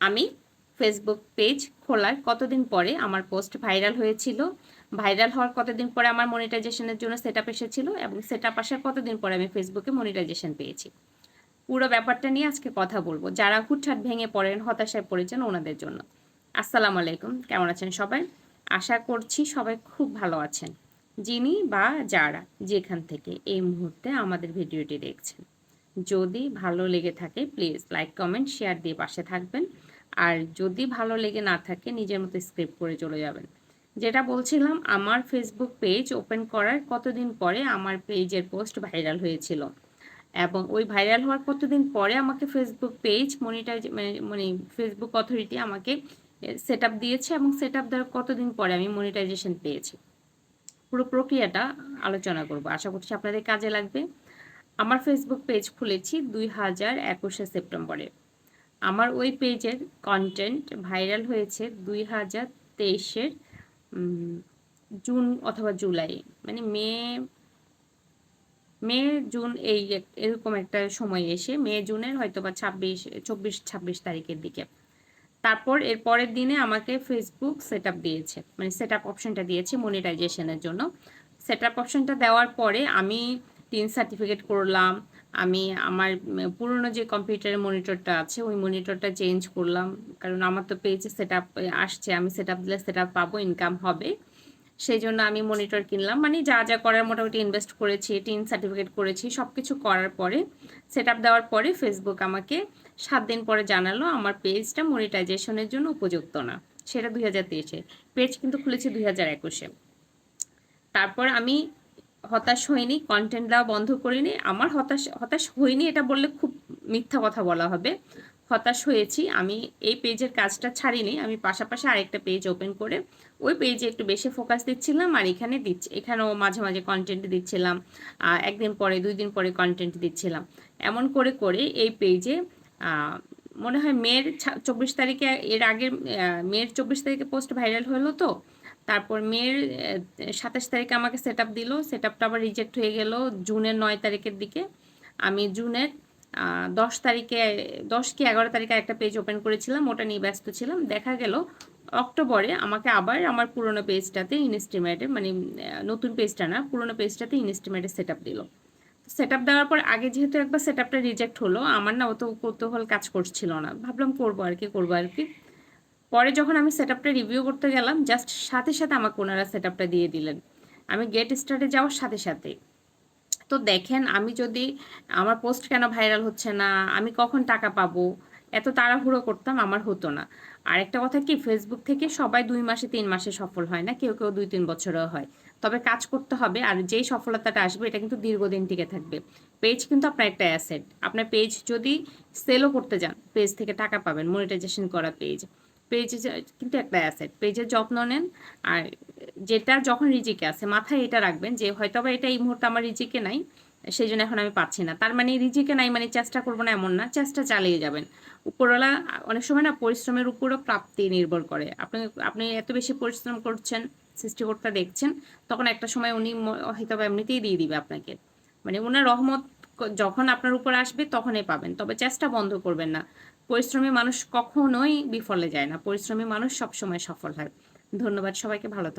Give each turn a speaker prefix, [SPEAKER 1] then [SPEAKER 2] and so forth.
[SPEAKER 1] আমি Facebook page খোলার কতদিন পরে আমার পোস্ট ভাইরাল হয়েছিল ভাইরাল হওয়ার কতদিন পরে আমার মনিটাইজেশনের জন্য সেট আপ এসেছিল এবং সেট আপ আসার কতদিন পরে আমি ফেসবুকে মনিটাইজেশন পেয়েছি। পুরো ব্যাপারটা নিয়ে আজকে কথা বলব। যারা হুটহাট ভেঙে পড়েন, হতাশায় পড়েছেন ওনাদের জন্য। আসসালামু আলাইকুম, কেমন আছেন সবাই? আশা করছি সবাই খুব ভালো আছেন। যিনি বা যারা যেখান থেকে এই মুহূর্তে আমাদের ভিডিওটি দেখছেন। যদি ভালো লেগে থাকে প্লিজ লাইক কমেন্ট শেয়ার দিয়ে পাশে থাকবেন। আর যদি ভালো লেগে না থাকে, নিজের মতো স্ক্রিপ্ট করে চলে যাবেন। যেটা বলছিলাম, আমার ফেসবুক পেজ ওপেন করার কতদিন পরে আমার পেজের পোস্ট ভাইরাল হয়েছিল। এবং ওই ভাইরাল হওয়ার কতদিন পরে আমাকে ফেসবুক পেজ মনিটাইজ মানে ফেসবুক অথরিটি আমাকে সেট আপ দিয়েছে এবং সেট আপ দেওয়ার কতদিন পরে আমি মনিটাইজেশন পেয়েছি। পুরো প্রক্রিয়াটা আলোচনা করব। আশা করছি আপনাদের কাজে লাগবে। আমার ফেসবুক পেজ খুলেছি দুই হাজার একুশে সেপ্টেম্বরে আমার ওই পেজের কন্টেন্ট ভাইরাল হয়েছে দুই হাজার তেইশের জুন অথবা জুলাই মানে মে মে, জুন এই এরকম একটা সময় এসে, মে, জুনের হয়তো বা ছাব্বিশ, চব্বিশ, ছাব্বিশ তারিখের দিকে। তারপর এর পরের দিনে আমাকে ফেসবুক সেট দিয়েছে মানে সেট অপশনটা দিয়েছে মনিটাইজেশনের জন্য। সেট অপশনটা দেওয়ার পরে আমি টিন সার্টিফিকেট করলাম আমি আমার পুরনো যে কম্পিউটারের মনিটরটা আছে, ওই মনিটরটা চেঞ্জ করলাম। কারণ আমার তো পেজে সেট আসছে। আমি সেট আপ দিলে সেট আপ পাবো ইনকাম হবে। সেই জন্য আমি মনিটর কিনলাম। মানে যা যা করার মোটামুটি ইনভেস্ট করেছি টিন সার্টিফিকেট করেছি সব কিছু করার পরে সেট আপ দেওয়ার পরে ফেসবুক আমাকে সাত দিন পরে জানালো, আমার পেজটা মনিটাইজেশনের জন্য উপযুক্ত না। সেটা দুই হাজার তেইশে। পেজ কিন্তু খুলেছি দুই হাজার একুশে। তারপর আমি হতাশ হইনি কন্টেন্ট দেওয়া বন্ধ করিনি। আমার হতাশ হতাশ হইনি এটা বললে খুব মিথ্যা কথা বলা হবে। হতাশ হয়েছি, আমি এই পেজের কাজটা ছাড়িনি, আমি পাশাপাশি আরেকটা পেজ ওপেন করে ওই পেজে একটু বেশি ফোকাস দিচ্ছিলাম আর এখানে দিচ্ছি, এখানেও মাঝে মাঝে কন্টেন্ট দিচ্ছিলাম একদিন পরে, দুই দিন পরে কন্টেন্ট দিচ্ছিলাম। এমন করে করে এই পেজে মনে হয় মেয়ের চব্বিশ তারিখে, এর আগে মেয়ের চব্বিশ তারিখে পোস্ট ভাইরাল হলো তো? তারপর মেয়ের সাতাশ তারিখে আমাকে সেট আপ দিল। সেট আপটা আবার রিজেক্ট হয়ে গেল জুনের নয় তারিখের দিকে। আমি জুনের দশ তারিখে, দশ কি এগারো তারিখে একটা পেজ ওপেন করেছিলাম, ওটা নিয়ে ব্যস্ত ছিলাম। দেখা গেল অক্টোবরে আমাকে আবার আমার পুরনো পেজটাতে ইনস্টিমেটে মানে নতুন পেজটা না, পুরনো পেজটাতে ইনস্টিমেটে সেট আপ দিল। সেট আপ দেওয়ার পর আগে যেহেতু একবার সেট আপটা রিজেক্ট হলো, আমার না অত কৌতূহল কাজ করছিল না। ভাবলাম করব আর কি, করব আর কি। পরে যখন আমি সেট আপটা রিভিউ করতে গেলাম জাস্ট সাথে সাথে আমাকে ওনারা সেট আপটা দিয়ে দিলেন। আমি গেট স্টার্টে যাওয়ার সাথে সাথে। তো দেখেন, আমি যদি আমার পোস্ট কেন ভাইরাল হচ্ছে না, আমি কখন টাকা পাবো, এত তাড়াহুড়ো করতাম, আমার হতো না। আর একটা কথা কি ফেসবুক থেকে সবাই দুই মাসে তিন মাসে সফল হয় না, কেউ কেউ দুই তিন বছরও হয়। তবে কাজ করতে হবে, আর যেই সফলতাটা আসবে, এটা কিন্তু দীর্ঘদিন টিকে থাকবে। পেজ কিন্তু আপনার একটা অ্যাসেট আপনার পেজ যদি সেলও করতে যান পেজ থেকে টাকা পাবেন মনিটাইজেশন করা পেজ পেজ কিন্তু একটা অ্যাসেট পেজের যত্ন নেন। আর যেটা যখন রিজিকে আছে, মাথায় এটা রাখবেন যে হয়তো বা এটা এই মুহূর্তে আমার রিজিকে নাই সেই জন্য এখন আমি পাচ্ছি না। তার মানে রিজিকে নাই মানে চেষ্টা করব না এমন না, চেষ্টা চালিয়ে যাবেন। উপরওয়ালা অনেক সময় না পরিশ্রমের উপরও প্রাপ্তি নির্ভর করে। আপনি আপনি এত বেশি পরিশ্রম করছেন, সৃষ্টিকর্তা দেখছেন, তখন একটা সময় উনি হয়তো এমনিতেই দিয়ে দিবে আপনাকে। মানে ওনার রহমত যখন আপনার উপর আসবে তখনই পাবেন। তবে চেষ্টা বন্ধ করবেন না। পরিশ্রমী মানুষ কখনোই বিফলে যায় না। পরিশ্রমী মানুষ সবসময় সফল হয়। ধন্যবাদ সবাইকে, ভালো থাকবে